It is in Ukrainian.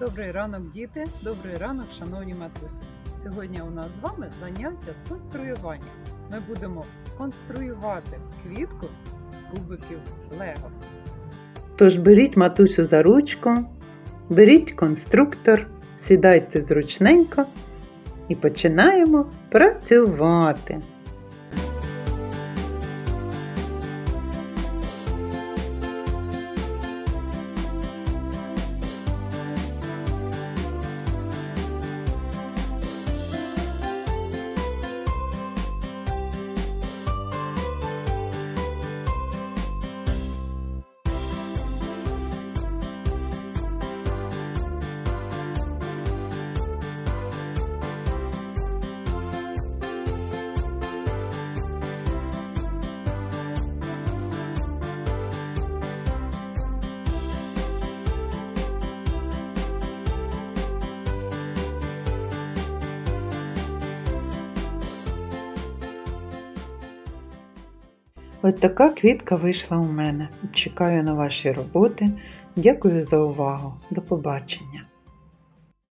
Добрий ранок, діти! Добрий ранок, шановні матусі! Сьогодні у нас з вами заняття з конструювання. Ми будемо конструювати квітку з кубиків Лего. Тож беріть матусю за ручку, беріть конструктор, сідайте зручненько і починаємо працювати. Ось така квітка вийшла у мене. Чекаю на ваші роботи. Дякую за увагу. До побачення.